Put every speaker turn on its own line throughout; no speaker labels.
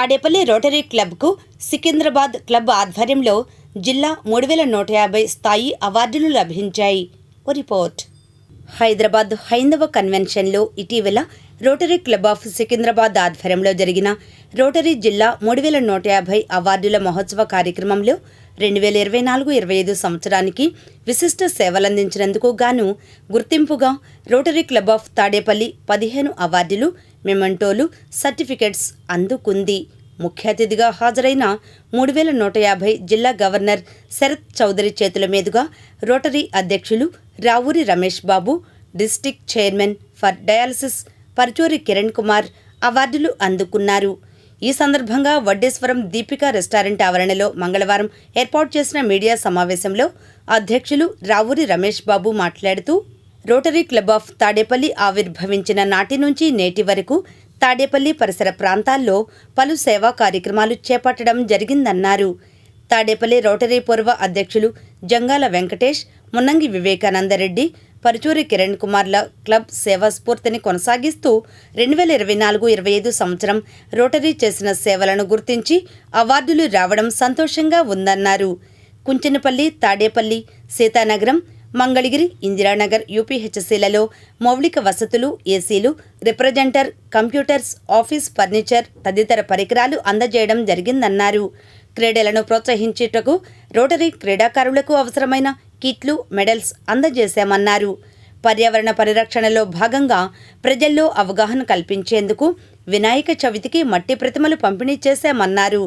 Tadepalli rotary క్లబ్కు Secunderabad club ఆధ్వర్యంలో జిల్లా మూడు వేల నూట యాభై స్థాయి అవార్డులు లభించాయి. ఓ రిపోర్ట్. హైదరాబాద్ హైందవ కన్వెన్షన్లో ఇటీవల రోటరీ క్లబ్ ఆఫ్ సికింద్రాబాద్ ఆధ్వర్యంలో జరిగిన రోటరీ జిల్లా మూడు వేల నూట యాభై అవార్డుల మహోత్సవ కార్యక్రమంలో రెండు వేల ఇరవై నాలుగు ఇరవై ఐదు సంవత్సరానికి విశిష్ట సేవలందించినందుకు గాను గుర్తింపుగా రోటరీ క్లబ్ ఆఫ్ తాడేపల్లి పదిహేను అవార్డులు మెమంటోలు సర్టిఫికెట్స్ అందుకుంది. ముఖ్య అతిథిగా హాజరైన మూడు వేల నూట యాభై జిల్లా గవర్నర్ శరత్ చౌదరి చేతుల మీదుగా రోటరీ అధ్యక్షులు Ravuri Ramesh Babu district chairman for dialysis Parchuri Kiran Kumar అవార్డులు అందుకున్నారు. ఈ సందర్భంగా వడ్డేశ్వరం దీపిక రెస్టారెంట్ ఆవరణలో మంగళవారం ఏర్పాటు చేసిన మీడియా సమావేశంలో అధ్యక్షులు రావూరి రమేష్ బాబు మాట్లాడుతూ రోటరీ క్లబ్ ఆఫ్ తాడేపల్లి ఆవిర్భవించిన నాటి నుంచి నేటి వరకు తాడేపల్లి పరిసర ప్రాంతాల్లో పలు సేవా కార్యక్రమాలు చేపట్టడం జరిగిందన్నారు. తాడేపల్లి రోటరీ పూర్వ అధ్యక్షులు జంగాల వెంకటేష్ మున్నంగి వివేకానందరెడ్డి పరుచూరి కిరణ్ కుమార్ల క్లబ్ సేవా స్ఫూర్తిని కొనసాగిస్తూ రెండు వేల ఇరవై నాలుగు ఇరవై ఐదు సంవత్సరం రోటరీ చేసిన సేవలను గుర్తించి అవార్డులు రావడం సంతోషంగా ఉందన్నారు. కుంచెనపల్లి తాడేపల్లి సీతానగరం మంగళగిరి ఇందిరానగర్ యూపీహెచ్సీలలో మౌలిక వసతులు ఏసీలు రిప్రజెంటర్ కంప్యూటర్స్ ఆఫీస్ ఫర్నిచర్ తదితర పరికరాలు అందజేయడం జరిగిందన్నారు. క్రీడలను ప్రోత్సహించేటకు రోటరీ క్రీడాకారులకు అవసరమైన కిట్లు మెడల్స్ అందజేశామన్నారు. పర్యావరణ పరిరక్షణలో భాగంగా ప్రజల్లో అవగాహన కల్పించేందుకు వినాయక చవితికి మట్టి ప్రతిమలు పంపిణీ చేశామన్నారు.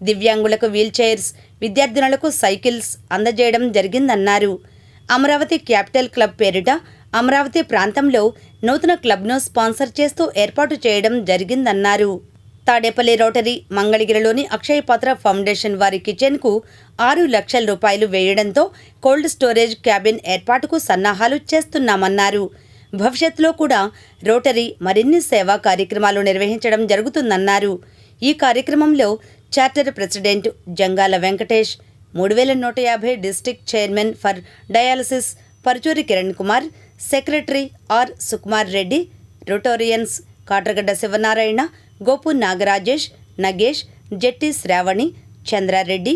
దివ్యాంగులకు వీల్చైర్స్ విద్యార్థినులకు సైకిల్స్ అందజేయడం జరిగిందన్నారు. అమరావతి క్యాపిటల్ క్లబ్ పేరిట అమరావతి ప్రాంతంలో నూతన క్లబ్ను స్పాన్సర్ చేస్తూ ఏర్పాటు చేయడం జరిగిందన్నారు. తాడేపల్లి రోటరీ మంగళగిరిలోని అక్షయపాత్ర ఫౌండేషన్ వారి కిచెన్కు ఆరు లక్షల రూపాయలు వేయడంతో కోల్డ్ స్టోరేజ్ క్యాబిన్ ఏర్పాటుకు సన్నాహాలు చేస్తున్నామన్నారు. భవిష్యత్తులో కూడా రోటరీ మరిన్ని సేవా కార్యక్రమాలు నిర్వహించడం జరుగుతుందన్నారు. ఈ కార్యక్రమంలో చార్టర్ ప్రెసిడెంట్ జంగాల వెంకటేష్ మూడు వేల నూట యాభై district chairman for dialysis Paruchuri Kiran Kumar secretary R Sukumar Reddy rotarians Katragadda Sivanarayana Gopu Nagarajesh Nagesh Jetti Sravani Chandrareddy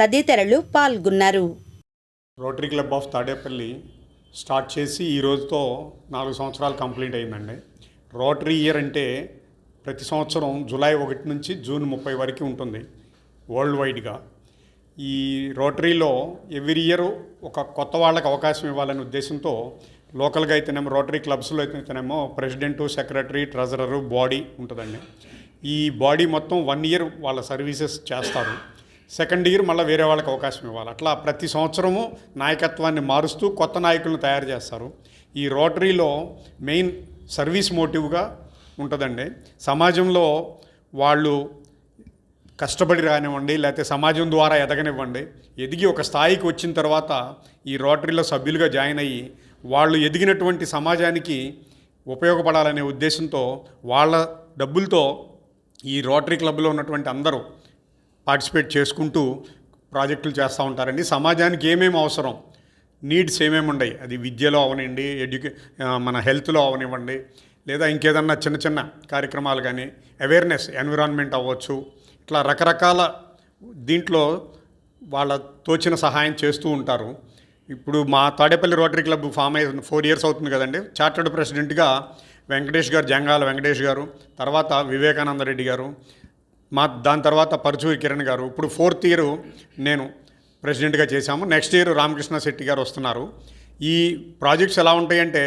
తదితరులు పాల్గొన్నారు.
Rotary club of Tadepalli start చేసి ఈ రోజుతో నాలుగు సంవత్సరాలు కంప్లీట్ అయిందండి. రోటరీ ఇయర్ అంటే ప్రతి సంవత్సరం జూలై ఒకటి నుంచి జూన్ ముప్పై వరకు ఉంటుంది. వరల్డ్ వైడ్గా. ఈ రోటరీలో ఎవ్రీ ఇయర్ ఒక కొత్త వాళ్ళకి అవకాశం ఇవ్వాలనే ఉద్దేశంతో లోకల్గా అయితేనేమో రోటరీ క్లబ్స్లో అయితేనేమో ప్రెసిడెంటు సెక్రటరీ ట్రెజరరు బాడీ ఉంటుందండి. ఈ బాడీ మొత్తం వన్ ఇయర్ వాళ్ళ సర్వీసెస్ చేస్తారు. సెకండ్ ఇయర్ మళ్ళీ వేరే వాళ్ళకి అవకాశం ఇవ్వాలి. అట్లా ప్రతి సంవత్సరము నాయకత్వాన్ని మారుస్తూ కొత్త నాయకులను తయారు చేస్తారు. ఈ రోటరీలో మెయిన్ సర్వీస్ మోటివ్గా ఉంటుందండి. సమాజంలో వాళ్ళు కష్టపడి రానివ్వండి లేకపోతే సమాజం ద్వారా ఎదగనివ్వండి. ఎదిగి ఒక స్థాయికి వచ్చిన తర్వాత ఈ రోటరీలో సభ్యులుగా జాయిన్ అయ్యి వాళ్ళు ఎదిగినటువంటి సమాజానికి ఉపయోగపడాలనే ఉద్దేశంతో వాళ్ళ డబ్బులతో ఈ రోటరీ క్లబ్లో ఉన్నటువంటి అందరూ పార్టిసిపేట్ చేసుకుంటూ ప్రాజెక్టులు చేస్తూ ఉంటారండి. సమాజానికి ఏమేమి అవసరం? నీడ్స్ ఏమేమి ఉన్నాయి అది విద్యలో అవనివ్వండి ఎడ్యుకే మన హెల్త్లో అవనివ్వండి లేదా ఇంకేదన్నా చిన్న చిన్న కార్యక్రమాలు కానీ అవేర్నెస్ ఎన్విరాన్మెంట్ అవ్వచ్చు. ఇట్లా రకరకాల దీంట్లో వాళ్ళ తోచిన సహాయం చేస్తూ ఉంటారు. ఇప్పుడు మా తాడేపల్లి రోటరీ క్లబ్ ఫామ్ అయ్యి ఫోర్ ఇయర్స్ అవుతుంది కదండి. చార్టర్డ్ ప్రెసిడెంట్గా వెంకటేష్ గారు జంగాల వెంకటేష్ గారు తర్వాత వివేకానంద రెడ్డి గారు మా దాని తర్వాత పరచూరి కిరణ్ గారు. ఇప్పుడు ఫోర్త్ ఇయర్ నేను ప్రెసిడెంట్గా చేశాము. నెక్స్ట్ ఇయర్ రామకృష్ణ శెట్టి గారు వస్తున్నారు. ఈ ప్రాజెక్ట్స్ ఎలా ఉంటాయంటే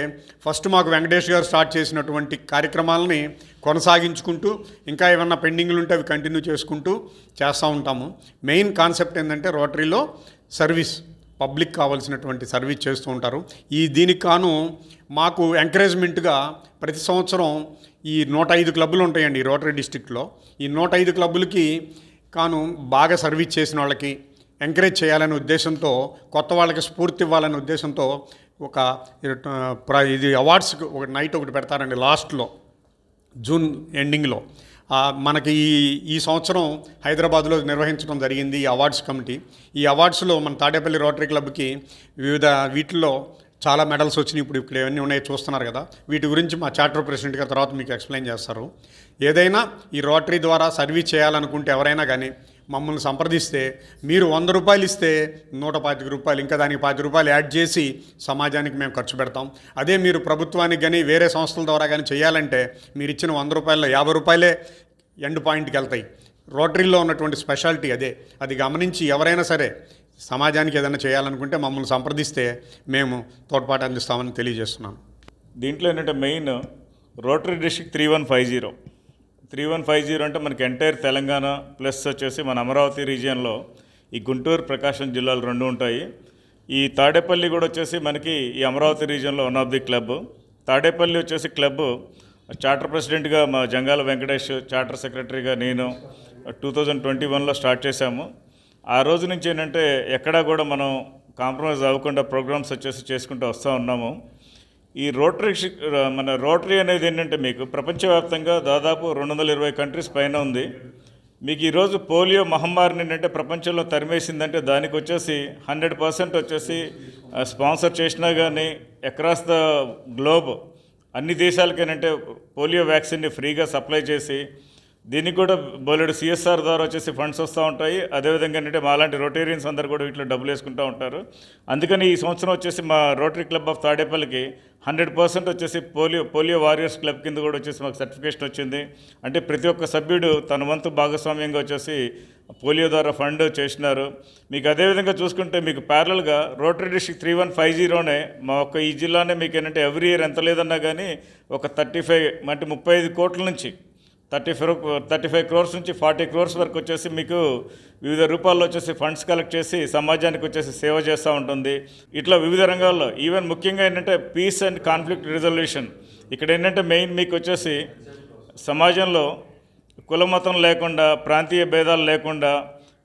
ఫస్ట్ మాకు వెంకటేష్ గారు స్టార్ట్ చేసినటువంటి కార్యక్రమాలని కొనసాగించుకుంటూ ఇంకా ఏమన్నా పెండింగ్లు ఉంటే అవి కంటిన్యూ చేసుకుంటూ చేస్తూ ఉంటాము. మెయిన్ కాన్సెప్ట్ ఏంటంటే రోటరీలో సర్వీస్ పబ్లిక్ కావాల్సినటువంటి సర్వీస్ చేస్తూ ఉంటారు. ఈ దీనికి కాను మాకు ఎంకరేజ్మెంట్గా ప్రతి సంవత్సరం ఈ నూట ఐదు క్లబ్బులు ఉంటాయండి రోటరీ డిస్టిక్లో ఈ నూట ఐదు క్లబ్బులకి కాను బాగా సర్వీస్ చేసిన వాళ్ళకి ఎంకరేజ్ చేయాలనే ఉద్దేశంతో కొత్త వాళ్ళకి స్ఫూర్తి ఇవ్వాలనే ఉద్దేశంతో ఒక ప్ర- ఇది అవార్డ్స్ ఒక నైట్ ఒకటి పెడతారండి లాస్ట్లో జూన్ ఎండింగ్లో. మనకి ఈ ఈ సంవత్సరం హైదరాబాద్లో నిర్వహించడం జరిగింది ఈ అవార్డ్స్ కమిటీ. ఈ అవార్డ్స్లో మన తాడేపల్లి రోటరీ క్లబ్కి వివిధ వీటిల్లో చాలా మెడల్స్ వచ్చినాయి. ఇప్పుడు ఇక్కడ ఇవన్నీ ఉన్నాయి చూస్తున్నారు కదా. వీటి గురించి మా చార్టర్ ప్రెసిడెంట్ గారు తర్వాత మీకు ఎక్స్ప్లెయిన్ చేస్తారు. ఏదైనా ఈ రోటరీ ద్వారా సర్వీస్ చేయాలనుకుంటే ఎవరైనా కానీ మమ్మల్ని సంప్రదిస్తే మీరు వంద రూపాయలు ఇస్తే నూట పాతిక రూపాయలు ఇంకా దానికి పాతి రూపాయలు యాడ్ చేసి సమాజానికి మేము ఖర్చు పెడతాం. అదే మీరు ప్రభుత్వానికి కానీ వేరే సంస్థల ద్వారా కానీ చేయాలంటే మీరు ఇచ్చిన వంద రూపాయల్లో యాభై రూపాయలే ఎండ్ పాయింట్కి వెళ్తాయి. రోటరీలో ఉన్నటువంటి స్పెషాలిటీ అదే. అది గమనించి ఎవరైనా సరే సమాజానికి ఏదైనా చేయాలనుకుంటే మమ్మల్ని సంప్రదిస్తే మేము తోడ్పాటు అందిస్తామని తెలియజేస్తున్నాను.
దీంట్లో ఏంటంటే main rotary district three one five zero. Three one five zero అంటే మనకి ఎంటైర్ తెలంగాణ ప్లస్ వచ్చేసి మన అమరావతి రీజియన్లో ఈ గుంటూరు ప్రకాశం జిల్లాలు రెండు ఉంటాయి. ఈ తాడేపల్లి కూడా వచ్చేసి మనకి ఈ Amaravati రీజియన్లో one of the club Tadepalli వచ్చేసి క్లబ్ చార్టర్ ప్రెసిడెంట్గా మా జంగాల వెంకటేష్ చార్టర్ సెక్రటరీగా నేను టూ థౌజండ్ ట్వంటీ వన్లో స్టార్ట్ చేశాము. ఆ రోజు నుంచి ఏంటంటే ఎక్కడా కూడా మనం కాంప్రమైజ్ అవ్వకుండా ప్రోగ్రామ్స్ వచ్చేసి చేసుకుంటూ వస్తూ ఉన్నాము. ఈ రోటరీ మన రోటరీ అనేది ఏంటంటే మీకు ప్రపంచవ్యాప్తంగా దాదాపు రెండు వందల ఇరవై కంట్రీస్ పైన ఉంది. మీకు ఈరోజు పోలియో మహమ్మారిని ఏంటంటే ప్రపంచంలో తరిమేసిందంటే దానికి వచ్చేసి హండ్రెడ్ పర్సెంట్ వచ్చేసి స్పాన్సర్ చేసినా కానీ అక్రాస్ ద గ్లోబ్ అన్ని దేశాలకేనంటే పోలియో వ్యాక్సిన్ని ఫ్రీగా సప్లై చేసి దీనికి కూడా బోలెడు సిఎస్ఆర్ ద్వారా వచ్చేసి ఫండ్స్ వస్తూ ఉంటాయి. అదేవిధంగా ఏంటంటే మాలాంటి రొటేరియన్స్ అందరు కూడా వీటిలో డబ్బులు వేసుకుంటూ ఉంటారు. అందుకని ఈ సంవత్సరం వచ్చేసి మా రోటరీ క్లబ్ ఆఫ్ తాడేపల్లికి హండ్రెడ్ పర్సెంట్ వచ్చేసి పోలియో పోలియో వారియర్స్ క్లబ్ కింద కూడా వచ్చేసి మాకు సర్టిఫికేషన్ వచ్చింది. అంటే ప్రతి ఒక్క సభ్యుడు తన వంతు భాగస్వామ్యంగా వచ్చేసి పోలియో ద్వారా ఫండ్ చేసినారు. మీకు అదేవిధంగా చూసుకుంటే మీకు ప్యారల్గా rotary district three one five జీరోనే మా ఒక్క ఈ జిల్లానే మీకు ఏంటంటే ఎవ్రీ ఇయర్ ఎంత లేదన్నా కానీ ఒక థర్టీ ఫైవ్ అంటే ముప్పై ఐదు కోట్ల నుంచి thirty five thirty five crores నుంచి ఫార్టీ క్రోర్స్ వరకు వచ్చేసి మీకు వివిధ రూపాల్లో వచ్చేసి ఫండ్స్ కలెక్ట్ చేసి సమాజానికి వచ్చేసి సేవ చేస్తూ ఉంటుంది. ఇట్లా వివిధ రంగాల్లో ఈవెన్ ముఖ్యంగా ఏంటంటే పీస్ అండ్ కాన్ఫ్లిక్ట్ రిజల్యూషన్. ఇక్కడ ఏంటంటే మెయిన్ మీకు వచ్చేసి సమాజంలో కులమతం లేకుండా ప్రాంతీయ భేదాలు లేకుండా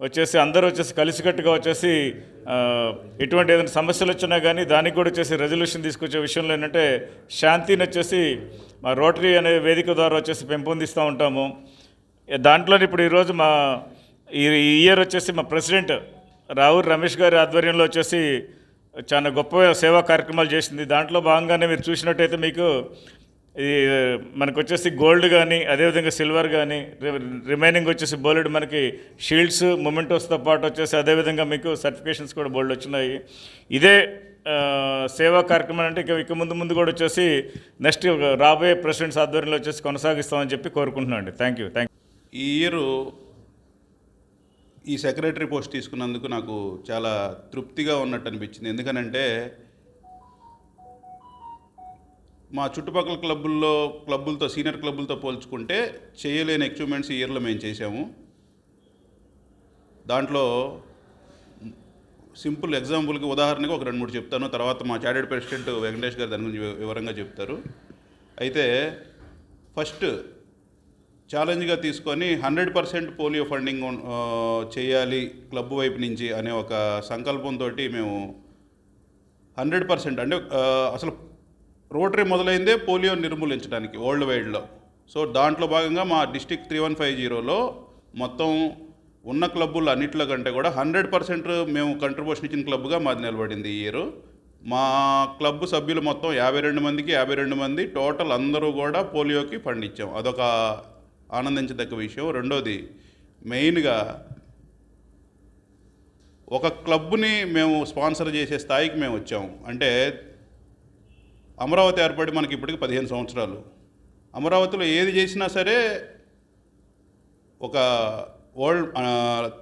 వచ్చేసి అందరూ వచ్చేసి కలిసికట్టుగా వచ్చేసి ఎటువంటి ఏదైనా సమస్యలు వచ్చినా కానీ దానికి కూడా వచ్చేసి రెజల్యూషన్ తీసుకొచ్చే విషయంలో ఏంటంటే శాంతిని వచ్చేసి మా రోటరీ అనే వేదిక ద్వారా వచ్చేసి పెంపొందిస్తూ ఉంటాము. దాంట్లో ఇప్పుడు ఈరోజు మా ఈ ఈ ఇయర్ వచ్చేసి మా ప్రెసిడెంట్ రావుల్ రమేష్ గారి ఆధ్వర్యంలో వచ్చేసి చాలా గొప్ప సేవా కార్యక్రమాలు చేసింది. దాంట్లో భాగంగానే మీరు చూసినట్టయితే మీకు ఈ మనకు వచ్చేసి గోల్డ్ కానీ అదేవిధంగా సిల్వర్ కానీ రిమైనింగ్ వచ్చేసి బోలెడ్ మనకి షీల్డ్స్ మొమెంటోస్తో పాటు వచ్చేసి అదేవిధంగా మీకు సర్టిఫికేషన్స్ కూడా బోల్డ్ వచ్చినాయి. ఇదే సేవా కార్యక్రమం అంటే ఇక ఇక ముందు ముందు కూడా వచ్చేసి నెక్స్ట్ రాబోయే ప్రెసిడెంట్స్ ఆధ్వర్యంలో వచ్చేసి కొనసాగిస్తామని చెప్పి కోరుకుంటున్నాను అండి. థ్యాంక్ యూ థ్యాంక్
ఈ ఇయర్ ఈ సెక్రటరీ పోస్ట్ తీసుకున్నందుకు నాకు చాలా తృప్తిగా ఉన్నట్టు అనిపించింది. ఎందుకనంటే మా చుట్టుపక్కల క్లబ్బుల్లో క్లబ్బులతో సీనియర్ క్లబ్బులతో పోల్చుకుంటే చేయలేని ఎక్విప్మెంట్స్ ఈ ఇయర్లో మేము చేసాము దాంట్లో సింపుల్ ఎగ్జాంపుల్కి ఉదాహరణకి ఒక రెండు మూడు చెప్తాను. తర్వాత మా చాడెడ్ ప్రెసిడెంట్ వెంకటేష్ గారు దాని గురించి వివరంగా చెప్తారు. అయితే ఫస్ట్ ఛాలెంజ్గా తీసుకొని హండ్రెడ్ పర్సెంట్ పోలియో ఫండింగ్ చేయాలి క్లబ్ వైపు నుంచి అనే ఒక సంకల్పంతో మేము హండ్రెడ్ పర్సెంట్ అంటే అసలు రోటరీ మొదలైందే పోలియో నిర్మూలించడానికి వరల్డ్ వైడ్లో సో దాంట్లో భాగంగా మా డిస్టిక్ త్రీ వన్ ఫైవ్ జీరోలో మొత్తం ఉన్న క్లబ్బులు అన్నింటిలో కంటే కూడా హండ్రెడ్ పర్సెంట్ మేము కంట్రిబ్యూషన్ ఇచ్చిన క్లబ్గా మాది నిలబడింది ఈ ఇయర్. మా క్లబ్ సభ్యులు మొత్తం యాభై రెండు మందికి యాభై రెండు మంది టోటల్ అందరూ కూడా పోలియోకి పండించాం అదొక ఆనందించదగ్గ విషయం. రెండోది మెయిన్గా ఒక క్లబ్ని మేము స్పాన్సర్ చేసే స్థాయికి మేము వచ్చాము అంటే అమరావతి ఏర్పడి మనకి ఇప్పటికి పదిహేను సంవత్సరాలు. అమరావతిలో ఏది చేసినా సరే ఒక వరల్డ్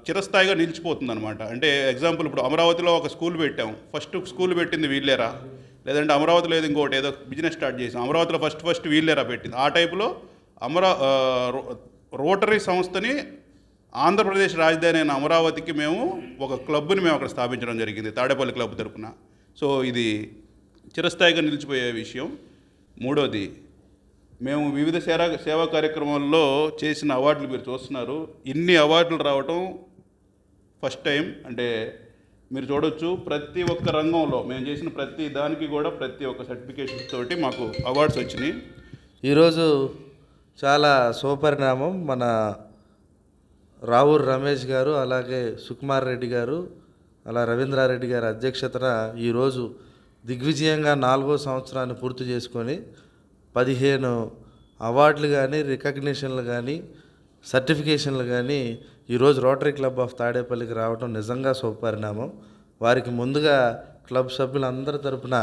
చిరస్థాయిగా నిలిచిపోతుంది అనమాట అంటే ఎగ్జాంపుల్ ఇప్పుడు అమరావతిలో ఒక స్కూల్ పెట్టాం. ఫస్ట్ స్కూల్ పెట్టింది వీళ్ళేరా? లేదంటే అమరావతిలో ఏదో ఇంకోటి ఏదో బిజినెస్ స్టార్ట్ చేసాం. అమరావతిలో ఫస్ట్ ఫస్ట్ వీళ్ళేరా పెట్టింది. ఆ టైపులో అమరా రోటరీ సంస్థని ఆంధ్రప్రదేశ్ రాజధాని అయిన అమరావతికి మేము ఒక క్లబ్ని మేము అక్కడ స్థాపించడం జరిగింది తాడేపల్లి క్లబ్ తరపున. సో ఇది చిరస్థాయిగా నిలిచిపోయే విషయం. మూడోది మేము వివిధ సేవా సేవా కార్యక్రమాల్లో చేసిన అవార్డులు మీరు చూస్తున్నారు. ఇన్ని అవార్డులు రావటం ఫస్ట్ టైం. అంటే మీరు చూడొచ్చు ప్రతి ఒక్క రంగంలో మేము చేసిన ప్రతి దానికి కూడా ప్రతి ఒక్క సర్టిఫికేషన్ తోటి మాకు అవార్డ్స్ వచ్చినాయి.
ఈరోజు చాలా శుభపరిణామం మన రావూర్ రమేష్ గారు అలాగే సుకుమార్ రెడ్డి గారు అలా రవీంద్రారెడ్డి గారి అధ్యక్షతన ఈరోజు దిగ్విజయంగా నాలుగో సంవత్సరాన్ని పూర్తి చేసుకొని పదిహేను అవార్డులు కానీ రికగ్నిషన్లు కానీ సర్టిఫికేషన్లు కానీ ఈరోజు రోటరీ క్లబ్ ఆఫ్ తాడేపల్లికి రావడం నిజంగా శుభపరిణామం. వారికి ముందుగా క్లబ్ సభ్యులందరి తరపున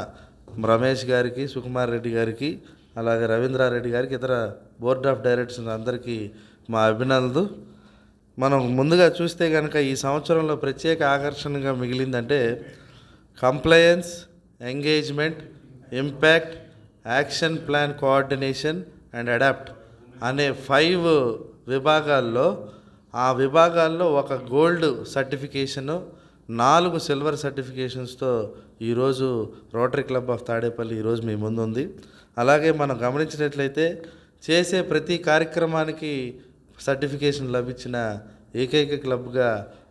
రమేష్ గారికి సుకుమార్ రెడ్డి గారికి అలాగే రవీంద్రారెడ్డి గారికి ఇతర బోర్డ్ ఆఫ్ డైరెక్టర్స్ అందరికీ మా అభినందనలు. మనం ముందుగా చూస్తే కనుక ఈ సంవత్సరంలో ప్రత్యేక ఆకర్షణగా మిగిలిందంటే compliance engagement impact action plan coordination and adapt అనే ఫైవ్ విభాగాల్లో ఆ విభాగాల్లో ఒక గోల్డ్ సర్టిఫికేషను నాలుగు సిల్వర్ సర్టిఫికేషన్స్తో ఈరోజు రోటరీ క్లబ్ ఆఫ్ తాడేపల్లి ఈరోజు మీ ముందు ఉంది అలాగే మనం గమనించినట్లయితే చేసే ప్రతి కార్యక్రమానికి సర్టిఫికేషన్ లభించిన ఏకైక క్లబ్గా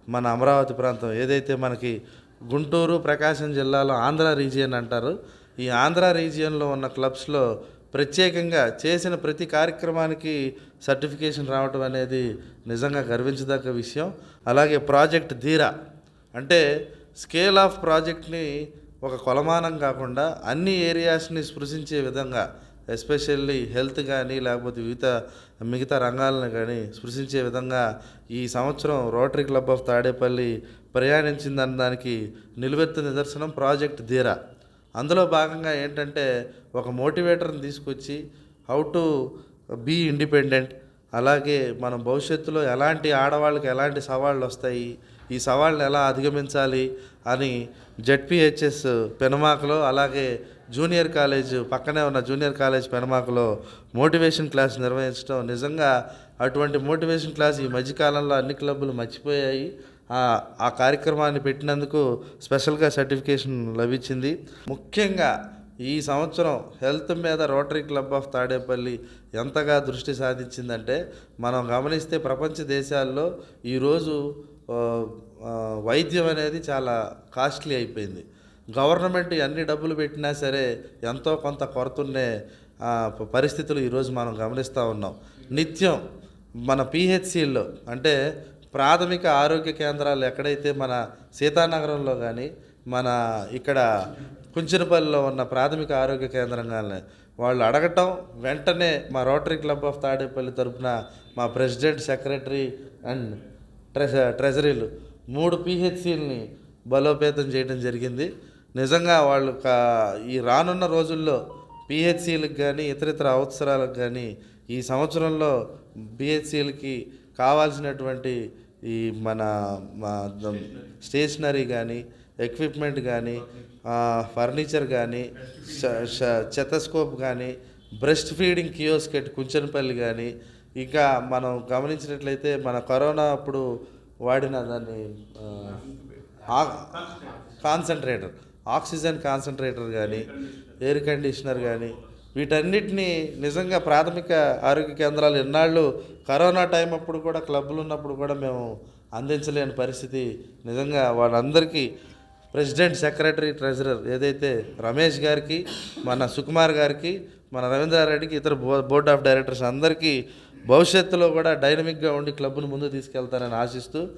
మన అమరావతి ప్రాంతం ఏదైతే మనకి గుంటూరు ప్రకాశం జిల్లాలో ఆంధ్ర రీజియన్ అంటారు. ఈ ఆంధ్ర రీజియన్లో ఉన్న క్లబ్స్లో ప్రత్యేకంగా చేసిన ప్రతి కార్యక్రమానికి సర్టిఫికేషన్ రావడం అనేది నిజంగా గర్వించదగ్గ విషయం. అలాగే ప్రాజెక్ట్ ధీరా అంటే స్కేల్ ఆఫ్ ప్రాజెక్ట్ని ఒక కొలమానం కాకుండా అన్ని ఏరియాస్ని స్పృశించే విధంగా ఎస్పెషల్లీ హెల్త్ కానీ లేకపోతే వివిధ మిగతా రంగాలను కానీ స్పృశించే విధంగా ఈ సంవత్సరం రోటరీ క్లబ్ ఆఫ్ తాడేపల్లి ప్రయాణించిందన్న దానికి నిలువెత్తు నిదర్శనం ప్రాజెక్ట్ ధీరా. అందులో భాగంగా ఏంటంటే ఒక మోటివేటర్ని తీసుకొచ్చి హౌ టు బీ ఇండిపెండెంట్ అలాగే మనం భవిష్యత్తులో ఎలాంటి ఆడవాళ్ళకి ఎలాంటి సవాళ్ళు వస్తాయి ఈ సవాళ్ళని ఎలా అధిగమించాలి అని జెడ్పిహెచ్ఎస్ పెనమాకలో అలాగే జూనియర్ కాలేజ్ పక్కనే ఉన్న జూనియర్ కాలేజ్ పెనమాకలో మోటివేషన్ క్లాస్ నిర్వహించడం నిజంగా అటువంటి మోటివేషన్ క్లాస్ ఈ మధ్యకాలంలో అన్ని క్లబ్బులు మర్చిపోయాయి. ఆ- కార్యక్రమాన్ని పెట్టినందుకు స్పెషల్గా సర్టిఫికేషన్ లభించింది. ముఖ్యంగా ఈ సంవత్సరం హెల్త్ మీద రోటరీ క్లబ్ ఆఫ్ తాడేపల్లి ఎంతగా దృష్టి సాధించిందంటే మనం గమనిస్తే ప్రపంచ దేశాల్లో ఈరోజు వైద్యం అనేది చాలా కాస్ట్లీ అయిపోయింది. గవర్నమెంట్ ఎన్ని డబ్బులు పెట్టినా సరే ఎంతో కొంత కొరతున్నే పరిస్థితులు ఈరోజు మనం గమనిస్తూ ఉన్నాం. నిత్యం మన పిహెచ్సిల్లో అంటే ప్రాథమిక ఆరోగ్య కేంద్రాలు ఎక్కడైతే మన సీతానగరంలో కానీ మన ఇక్కడ కుంచినపల్లిలో ఉన్న ప్రాథమిక ఆరోగ్య కేంద్రం కానీ వాళ్ళు అడగటం వెంటనే మా రోటరీ క్లబ్ ఆఫ్ తాడేపల్లి తరఫున మా ప్రెసిడెంట్ సెక్రటరీ అండ్ ట్రెజ ట్రెజరీలు మూడు పిహెచ్సిల్ని బలోపేతం చేయడం జరిగింది. నిజంగా వాళ్ళు కా- ఈ రానున్న రోజుల్లో పిహెచ్సిలకు కానీ ఇతర ఇతర అవసరాలకు కానీ ఈ సంవత్సరంలో పిహెచ్సిలకి కావాల్సినటువంటి ఈ మన మా- స్టేషనరీ కానీ ఎక్విప్మెంట్ కానీ ఫర్నిచర్ కానీ చెతస్కోప్ కానీ బ్రెస్ట్ ఫీడింగ్ కియోస్కెట్ కుంచనపల్లి కానీ ఇంకా మనం గమనించినట్లయితే మన కరోనా అప్పుడు వాడిన దాన్ని కాన్సన్ట్రేటర్. ఆక్సిజన్ కాన్సన్ట్రేటర్ కానీ ఎయిర్ కండిషనర్ కానీ వీటన్నిటిని నిజంగా ప్రాథమిక ఆరోగ్య కేంద్రాలు ఎన్నాళ్ళు కరోనా టైం అప్పుడు కూడా క్లబ్లు ఉన్నప్పుడు కూడా మేము అందించలేని పరిస్థితి నిజంగా వాళ్ళందరికీ. ప్రెసిడెంట్ సెక్రటరీ ట్రెజరర్ ఏదైతే రమేష్ గారికి మన సుకుమార్ గారికి మన రవీంద్రారెడ్డికి ఇతర బోర్డ్ ఆఫ్ డైరెక్టర్స్ అందరికీ భవిష్యత్తులో కూడా డైనమిక్గా ఉండి క్లబ్ను ముందు తీసుకెళ్తారని ఆశిస్తూ